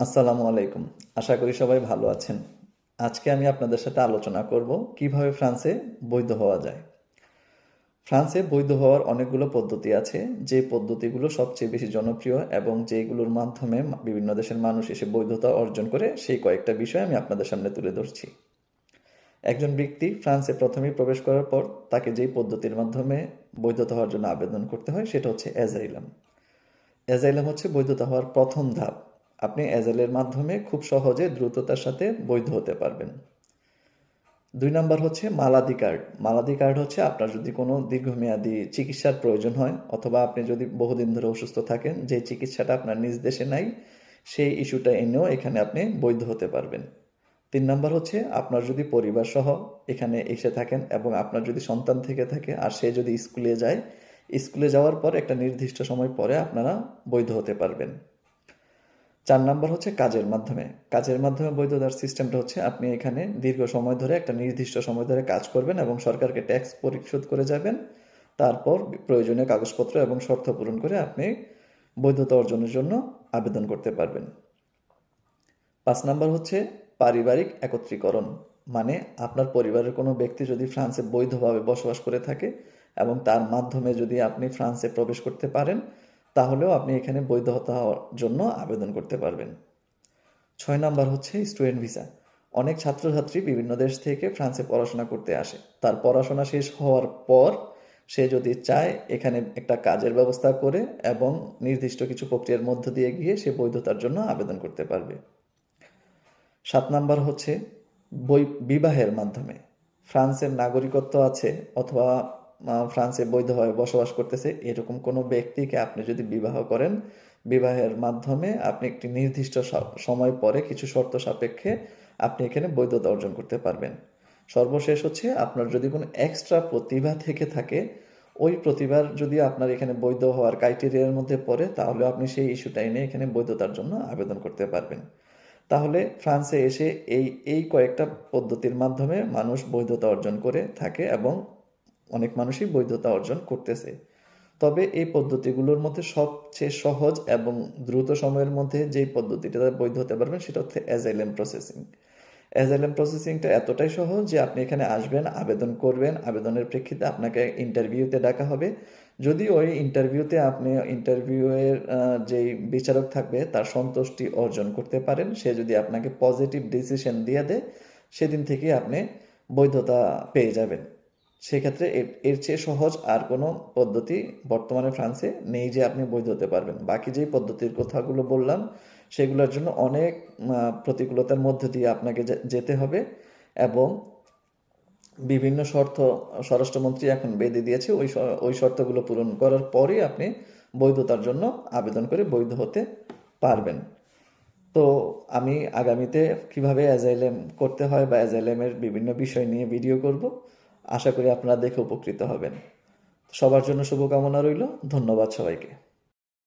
আসসালামু আলাইকুম। আশা করি সবাই ভালো আছেন। আজকে আমি আপনাদের সাথে আলোচনা করব কীভাবে ফ্রান্সে বৈধ হওয়া যায়। ফ্রান্সে বৈধ হওয়ার অনেকগুলো পদ্ধতি আছে, যে পদ্ধতিগুলো সবচেয়ে বেশি জনপ্রিয় এবং যেগুলোর মাধ্যমে বিভিন্ন দেশের মানুষ এসে বৈধতা অর্জন করে, সেই কয়েকটা বিষয় আমি আপনাদের সামনে তুলে ধরছি। একজন ব্যক্তি ফ্রান্সে প্রথমেই প্রবেশ করার পর তাকে যেই পদ্ধতির মাধ্যমে বৈধতা হওয়ার জন্য আবেদন করতে হয়, সেটা হচ্ছে অ্যাজাইলাম অ্যাজাইলাম হচ্ছে বৈধতা হওয়ার প্রথম ধাপ। আপনি অ্যাজাইলের মাধ্যমে খুব সহজে দ্রুততার সাথে বৈধ হতে পারবেন। দুই নাম্বার হচ্ছে মালাদি কার্ড। মালাদি কার্ড হচ্ছে আপনার যদি কোনো দীর্ঘমেয়াদী চিকিৎসার প্রয়োজন হয়, অথবা আপনি যদি বহুদিন ধরে অসুস্থ থাকেন, যে চিকিৎসাটা আপনার নিজ দেশে নাই, সেই ইস্যুটা এনেও এখানে আপনি বৈধ হতে পারবেন। তিন নাম্বার হচ্ছে আপনার যদি পরিবার সহ এখানে এসে থাকেন এবং আপনার যদি সন্তান থেকে থাকে আর সে যদি স্কুলে যায়, স্কুলে যাওয়ার পর একটা নির্দিষ্ট সময় পরে আপনারা বৈধ হতে পারবেন। চার নাম্বার হচ্ছে কাজের মাধ্যমে। কাজের মাধ্যমে বৈধতার সিস্টেমটা হচ্ছে আপনি এখানে দীর্ঘ সময় ধরে একটা নির্দিষ্ট সময় ধরে কাজ করবেন এবং সরকারকে ট্যাক্স পরিশোধ করে যাবেন। তারপর প্রয়োজনীয় কাগজপত্র এবং শর্ত পূরণ করে আপনি বৈধতা অর্জনের জন্য আবেদন করতে পারবেন। পাঁচ নাম্বার হচ্ছে পারিবারিক একত্রীকরণ। মানে আপনার পরিবারের কোনো ব্যক্তি যদি ফ্রান্সে বৈধভাবে বসবাস করে থাকে এবং তার মাধ্যমে যদি আপনি ফ্রান্সে প্রবেশ করতে পারেন তাহলেও আপনি এখানে বৈধতা হওয়ার জন্য আবেদন করতে পারবেন। ছয় নাম্বার হচ্ছে স্টুডেন্ট ভিসা। অনেক ছাত্রছাত্রী বিভিন্ন দেশ থেকে ফ্রান্সে পড়াশোনা করতে আসে। তার পড়াশোনা শেষ হওয়ার পর সে যদি চায় এখানে একটা কাজের ব্যবস্থা করে এবং নির্দিষ্ট কিছু প্রক্রিয়ার মধ্য দিয়ে গিয়ে সে বৈধতার জন্য আবেদন করতে পারবে। সাত নাম্বার হচ্ছে বই বিবাহের মাধ্যমে। ফ্রান্সের নাগরিকত্ব আছে অথবা ফ্রান্সে বৈধভাবে বসবাস করতেছে, এরকম কোনো ব্যক্তিকে আপনি যদি বিবাহ করেন, বিবাহের মাধ্যমে আপনি একটি নির্দিষ্ট সময় পরে কিছু শর্ত সাপেক্ষে আপনি এখানে বৈধতা অর্জন করতে পারবেন। সর্বশেষ হচ্ছে, আপনার যদি কোনো এক্সট্রা প্রতিভা থেকে থাকে, ওই প্রতিভার যদি আপনার এখানে বৈধ হওয়ার ক্রাইটেরিয়ার মধ্যে পড়ে, তাহলে আপনি সেই ইস্যুটা এনে এখানে বৈধতার জন্য আবেদন করতে পারবেন। তাহলে ফ্রান্সে এসে এই এই কয়েকটা পদ্ধতির মাধ্যমে মানুষ বৈধতা অর্জন করে থাকে এবং অনেক মানুষই বৈধতা অর্জন করতেছে। তবে এই পদ্ধতিগুলোর মধ্যে সবচেয়ে সহজ এবং দ্রুত সময়ের মধ্যে যেই পদ্ধতিটা বৈধ হতে পারবেন, সেটা হচ্ছে অ্যাজাইলেম প্রসেসিং অ্যাজাইলেম প্রসেসিংটা এতটাই সহজ যে আপনি এখানে আসবেন, আবেদন করবেন, আবেদনের প্রেক্ষিতে আপনাকে ইন্টারভিউতে ডাকা হবে। যদি ওই ইন্টারভিউতে আপনি ইন্টারভিউয়ের যেই বিচারক থাকবে, তার সন্তুষ্টি অর্জন করতে পারেন। সে যদি আপনাকে পজিটিভ ডিসিশন দিয়ে দেয়, সেদিন থেকে আপনি বৈধতা পেয়ে যাবেন। সেক্ষেত্রে এর চেয়ে সহজ আর কোনো পদ্ধতি বর্তমানে ফ্রান্সে নেই যে আপনি বৈধ হতে পারবেন। বাকি যেই পদ্ধতির কথাগুলো বললাম, সেগুলোর জন্য অনেক প্রতিকূলতার মধ্যে দিয়ে আপনাকে যেতে হবে এবং বিভিন্ন শর্ত, স্বরাষ্ট্রমন্ত্রী এখন বেঁধে দিয়েছে, ওই ওই শর্তগুলো পূরণ করার পরেই আপনি বৈধতার জন্য আবেদন করে বৈধ হতে পারবেন। তো আমি আগামীতে কীভাবে অ্যাজাইলেম করতে হয় বা অ্যাজাইলেমের বিভিন্ন বিষয় নিয়ে ভিডিও করব আশা করি আপনারা দেখে উপকৃত হবেন। সবার জন্য শুভকামনা রইল। ধন্যবাদ সবাইকে।